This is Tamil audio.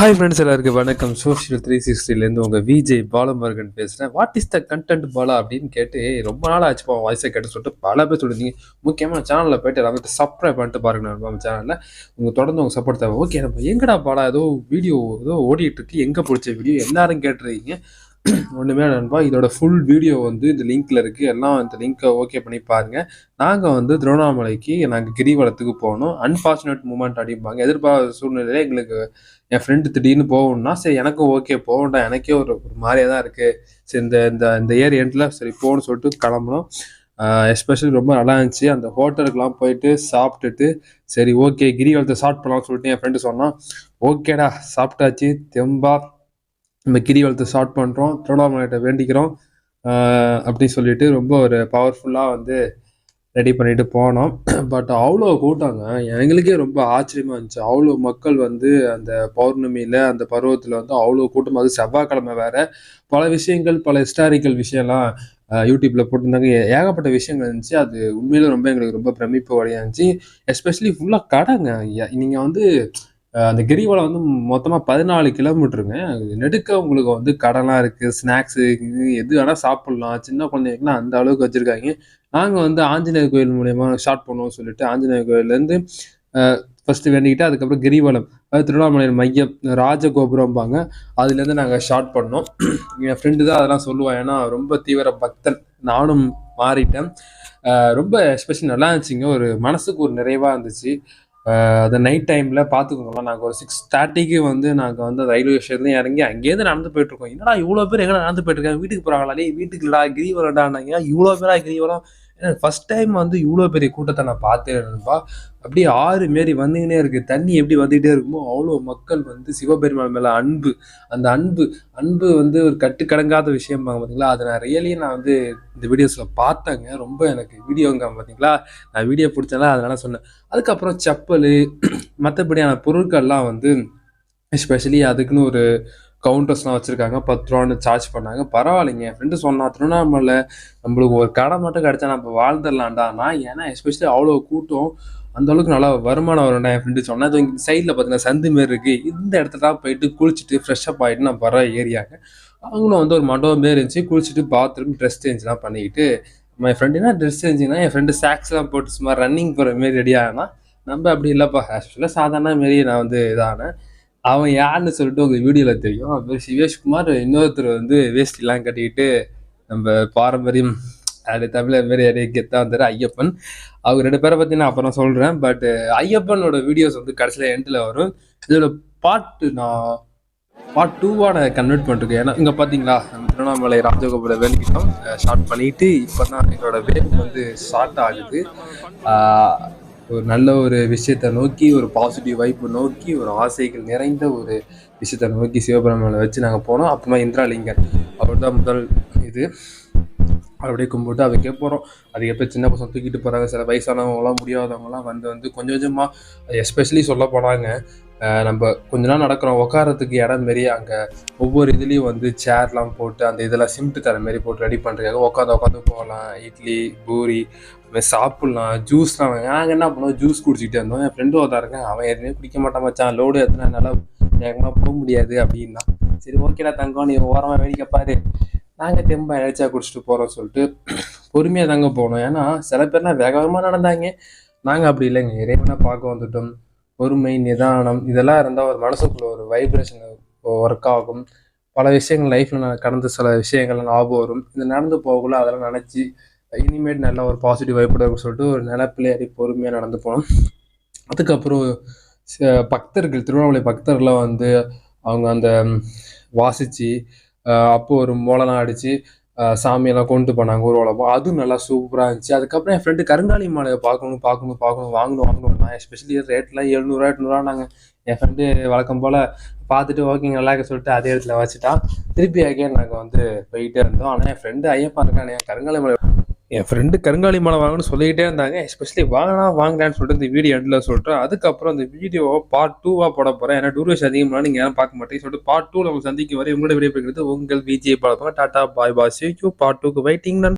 ஹாய் ஃப்ரெண்ட்ஸ் எல்லாருக்கும் வணக்கம். சோஷியல் த்ரீ சிக்ஸ்டிலேருந்து உங்கள் விஜய் பாலமுருகன் பேசுகிறேன் what is the content Bala அப்படின்னு கேட்டு ரொம்ப நாள் ஆச்சுப்பா வாய்ஸை கேட்டு சொல்லிட்டு பல பேர் சொல்லியிருந்தீங்க முக்கியமாக சேனலில் போயிட்டு எல்லாமே சப்ஸ்கிரைப் பண்ணிட்டு பாருங்க நம்ம சேனலில் உங்கள் தொடர்ந்து உங்கள் சப்போர்ட் தேவை ஓகே நம்ம எங்கடா பாலா? ஏதோ வீடியோ ஏதோ ஓடிட்டு இருக்கு. எங்கே பிடிச்ச வீடியோ எல்லாரும் கேட்டுருக்கீங்க. ஒன்றுமே நண்பா. இதோட ஃபுல் வீடியோ வந்து இந்த லிங்க்ல இருக்குது எல்லாம் இந்த லிங்க்கை ஓகே பண்ணி பாருங்கள் நாங்கள் வந்து திருவண்ணாமலைக்கு நாங்கள் கிரிவலத்துக்கு போகணும். அன்ஃபார்ச்சுனேட் மூமெண்ட் அடிப்பாங்க எதிர்பாராத சூழ்நிலையில் எங்களுக்கு என் ஃப்ரெண்டு திடீர்னு போகணும்னா சரி எனக்கும் ஓகே போகண்டா எனக்கே ஒரு ஒரு மாதிரியாக தான் இருக்குது சரி இந்த இந்த இந்த இயர் எண்டில் சரி போகணும்னு சொல்லிட்டு கிளம்புனோம். எஸ்பெஷலி ரொம்ப நல்லா இருந்துச்சு. அந்த ஹோட்டலுக்குலாம் போயிட்டு சாப்பிட்டுட்டு சரி ஓகே கிரிவலத்தை ஸ்டார்ட் பண்ணலாம்னு சொல்லிட்டு என் ஃப்ரெண்டு சொன்னான். ஓகேடா சாப்பிட்டாச்சு. தெம்பா நம்ம கிரிவலத்தை ஸ்டார்ட் பண்ணுறோம் திருவண்ணாமலைகிட்ட வேண்டிக்கிறோம். அப்படின்னு சொல்லிட்டு ரொம்ப ஒரு பவர்ஃபுல்லாக வந்து ரெடி பண்ணிட்டு போனோம். பட் அவ்வளோ கூட்டாங்க. எங்களுக்கே ரொம்ப ஆச்சரியமா இருந்துச்சு. அவ்வளோ மக்கள் வந்து அந்த பௌர்ணமியில் அந்த பருவத்தில் வந்து அவ்வளோ கூட்டம். அது செவ்வாய்க்கிழமை வேறு. பல விஷயங்கள் பல ஹிஸ்டாரிக்கல் விஷயம்லாம் யூடியூப்பில் போட்டிருந்தாங்க. ஏகப்பட்ட விஷயங்கள் இருந்துச்சு. அது உண்மையில ரொம்ப எங்களுக்கு ரொம்ப பிரமிப்பு வழியாக இருந்துச்சு. எஸ்பெஷலி ஃபுல்லாக கடைங்க. நீங்கள் வந்து அந்த கிரிவலம் வந்து மொத்தமாக பதினாலு கிலோமீட்டருங்க. நெடுக்க உங்களுக்கு வந்து கடைலாம் இருக்குது ஸ்நாக்ஸு இது எது வேணால் சாப்பிட்லாம். சின்ன குழந்தைங்கன்னா அந்த அளவுக்கு வச்சுருக்காங்க. நாங்கள் வந்து ஆஞ்சநேயர் கோயில் மூலயமா ஸ்டார்ட் பண்ணுவோம் சொல்லிட்டு ஆஞ்சநேயர் கோயிலேருந்து ஃபஸ்ட்டு வேண்டிக்கிட்டு அதுக்கப்புறம் கிரிவலம் அது திருவண்ணாமலையில் மையம் ராஜகோபுரம்பாங்க. அதுலேருந்து நாங்கள் ஷார்ட் பண்ணோம். என் ஃப்ரெண்டு தான் அதெல்லாம் சொல்லுவான் ஏன்னா ரொம்ப தீவிர பக்தன் நானும் மாறிட்டேன். ரொம்ப எஸ்பெஷல் நல்லா இருந்துச்சுங்க. ஒரு மனசுக்கு ஒரு நிறைவாக இருந்துச்சு. அது நைட் டைமில் பார்த்துக்கோங்களேன் நாங்கள் ஒரு சிக்ஸ் தேர்ட்டிக்கு வந்து நாங்கள் வந்து ரயில்வே ஸ்டேஷன்லேருந்து இறங்கி அங்கேருந்து நடந்து போயிட்டுருக்கோம் என்னடா இவ்வளோ பேர் எங்கே நடந்து போயிட்டுருக்காங்க வீட்டுக்கு போகிறாங்களா டேய் வீட்டுக்கு இல்லடா கிரிவலம்டானாங்க இவ்வளோ பேரா ஏன்னா ஃபர்ஸ்ட் டைம் வந்து இவ்வளோ பெரிய கூட்டத்தை நான் பார்த்தேன்ப்பா அப்படியே ஆறு மாரி வந்துக்கினே இருக்குது தண்ணி எப்படி வந்துகிட்டே இருக்குமோ அவ்வளோ மக்கள் வந்து சிவபெருமான் மேலே அன்பு. அந்த அன்பு அன்பு வந்து ஒரு கட்டுக்கடங்காத விஷயம் பார்த்தீங்களா அதை நான் ரியலி நான் வந்து இந்த வீடியோஸில் பார்த்தேங்க. ரொம்ப எனக்கு வீடியோங்க பார்த்தீங்களா நான் வீடியோ பிடிச்சேன்ல அதனால சொன்னேன். அதுக்கப்புறம் செப்பல் மற்றபடியான பொருட்கள்லாம் வந்து எஸ்பெஷலி அதுக்குன்னு ஒரு கவுண்டர்ஸ்லாம் வச்சுருக்காங்க. பத்து ரூபான்னு சார்ஜ் பண்ணாங்க. பரவாயில்லைங்க. என் ஃப்ரெண்டு சொன்னான் திருவண்ணாமலை நம்மளுக்கு ஒரு கடை மட்டும் கிடச்சா நம்ம வாழ்ந்துடலாம்டா. நான் ஏன்னா எஸ்பெஷலி அவ்வளோ கூட்டம் அந்த அளவுக்கு நல்லா வருமானம் வரும்டா என் ஃப்ரெண்டு சொன்னேன் அது சைடில் பார்த்தீங்கன்னா சந்து மாரி இருக்குது இந்த இடத்துல தான் போயிட்டு குளிச்சுட்டு ஃப்ரெஷ்அப் ஆகிட்டு நான் வர ஏரியாங்க அவங்களும் வந்து ஒரு மண்டபம் மாரி இருந்துச்சு. குளிச்சுட்டு பாத்ரூம் ட்ரெஸ் சேஞ்ச்லாம் பண்ணிக்கிட்டு என் ஃப்ரெண்டுனா ட்ரெஸ் சேஞ்சுனா என் ஃப்ரெண்டு சாக்ஸ்லாம் போட்டு சும்மா ரன்னிங் போகிற மாரி ரெடி ஆகினா நம்ம அப்படி இல்லைப்பா. ஆக்சுவலாக சாதாரண மாரி நான் வந்து இதானேன். அவன் யாருன்னு சொல்லிட்டு உங்க வீடியோவில் தெரியும். அப்புறம் சிவேஷ்குமார் இன்னொருத்தர் வந்து வேஷ்டிலாம் கட்டிக்கிட்டு நம்ம பாரம்பரியம் அது தமிழர் மாரி அதே கெத்தா வந்தார் ஐயப்பன். அவங்க ரெண்டு பேரை பற்றி நான் அப்புறம் சொல்கிறேன் பட் ஐயப்பனோட வீடியோஸ் வந்து கடைசியில் எண்டில் வரும். இதோட பாட்டு நான் பார்ட் டூவாக நான் கன்வெர்ட் பண்ணிருக்கேன். ஏன்னா இங்கே பார்த்தீங்களா திருவண்ணாமலை ராஜகோபுர வேலைக்கிட்டோம் ஸ்டார்ட் பண்ணிட்டு இப்போ தான் எங்களோட வேவ் வந்து ஸ்டார்ட் ஆகுது. ஆஹ் ஒரு நல்ல ஒரு விஷயத்தை நோக்கி ஒரு பாசிட்டிவ் வைப்பு நோக்கி ஒரு ஆசைகள் நிறைந்த ஒரு விஷயத்தை நோக்கி சிவபெருமானை வச்சு நாங்கள் போனோம். அப்புறமா இந்திராலிங்கர் அவர் தான் முதல் இது. அப்படியே கும்பிட்டு அதுக்கே போகிறோம் அதுக்கப்புறம் சின்ன பசங்க தூக்கிட்டு போகிறாங்க சில வயசானவங்களாம் முடியாதவங்களாம் வந்து வந்து கொஞ்சம் கொஞ்சமாக எஸ்பெஷலி சொல்ல போனாங்க. நம்ம கொஞ்ச நாள் நடக்கிறோம். உட்காரத்துக்கு இடம் மாரி அங்கே ஒவ்வொரு இதுலேயும் வந்து சேர்லாம் போட்டு அந்த இதெல்லாம் சிமெண்ட் தர மாரி போட்டு ரெடி பண்ணுறாங்க உட்காந்து உட்காந்து போகலாம். இட்லி பூரி சாப்பிட்லாம் ஜூஸ்லாம் நாங்கள் என்ன பண்ணுவோம்? ஜூஸ் குடிச்சிக்கிட்டே இருந்தோம். என் ஃப்ரெண்டு ஒருத்தருங்க அவன் ஏற்கனவே குடிக்க மாட்டான் மச்சான். லோடு எத்தனை என்னால் வேகமாக போக முடியாது அப்படின்னா. சரி ஓகேடா தங்கம் நீ ஓரமாக வேடிக்கை பாரு. நாங்கள் தெம்பா இழைச்சா குடிச்சிட்டு போகிறோம் சொல்லிட்டு பொறுமையாக தாங்க போனோம். ஏன்னா சில பேர்லாம் வேக வேகமாக நடந்தாங்க. நாங்கள் அப்படி இல்லைங்க. இறைவனை பார்க்க வந்துட்டோம். பொறுமை நிதானம் இதெல்லாம் இருந்தால் ஒரு மனசுக்குள்ள ஒரு வைப்ரேஷன் ஒர்க் ஆகும். பல விஷயங்கள் லைஃப்பில் நான் கடந்த சில விஷயங்கள் ஞாபகம் வரும். இது நடந்து போகக்குள்ள அதெல்லாம் நினச்சி இனிமேட் நல்ல ஒரு பாசிட்டிவ் வைப்போட சொல்லிட்டு ஒரு நல்ல அப்படி பொறுமையாக நடந்து போனோம். அதுக்கப்புறம் பக்தர்கள் திருவண்ணாமலை பக்தர்லாம் வந்து அவங்க அந்த வாசித்து அப்போது அப்போ ஒரு மோளலாம் அடித்து சாமியெல்லாம் கொண்டு போனாங்க ஊர்வலமாக அதுவும் நல்லா சூப்பராக இருந்துச்சு. அதுக்கப்புறம் என் ஃப்ரெண்டு கருங்காலி மாலையை பார்க்கணும் பார்க்கணும் பார்க்கணும் வாங்கணும் வாங்கணும். நான் எஸ்பெஷலி ரேட்லாம் எழுநூறுவா எட்நூறுவா நாங்கள் என் ஃப்ரெண்டு வழக்கம் போல் பார்த்துட்டு ஓகேங்க நல்லா இருக்க சொல்லிட்டு அதே இடத்துல வச்சுட்டான். திருப்பி அகைன் நாங்கள் வந்து போயிட்டே இருந்தோம். ஆனால் என் ஃப்ரெண்டு ஐயப்பா இருக்கானே கருங்காலி மலை என் ஃப்ரெண்டு கருங்காலி மலை வாங்கணும்னு சொல்லிக்கிட்டே இருந்தாங்க. எஸ்பெஷலி வாங்கினா வாங்கலான்னு சொல்லிட்டு இந்த வீடியோ எண்டில் சொல்லிட்டேன் அதுக்கப்புறம் அந்த வீடியோவை பார்ட் டூவாக போட போகிறேன் ஏன்னா டூரேஷன் அதிகமாக நீங்கள் யாரும் பார்க்க மாட்டேங்க சொல்லிட்டு பார்ட் டூவில் உங்களுக்கு சந்திக்கும் வரை உங்களோட விடைபெறுகிறது உங்கள் Vijay Balappa tata bye bye. You part டூக்கு வெயிட்டிங்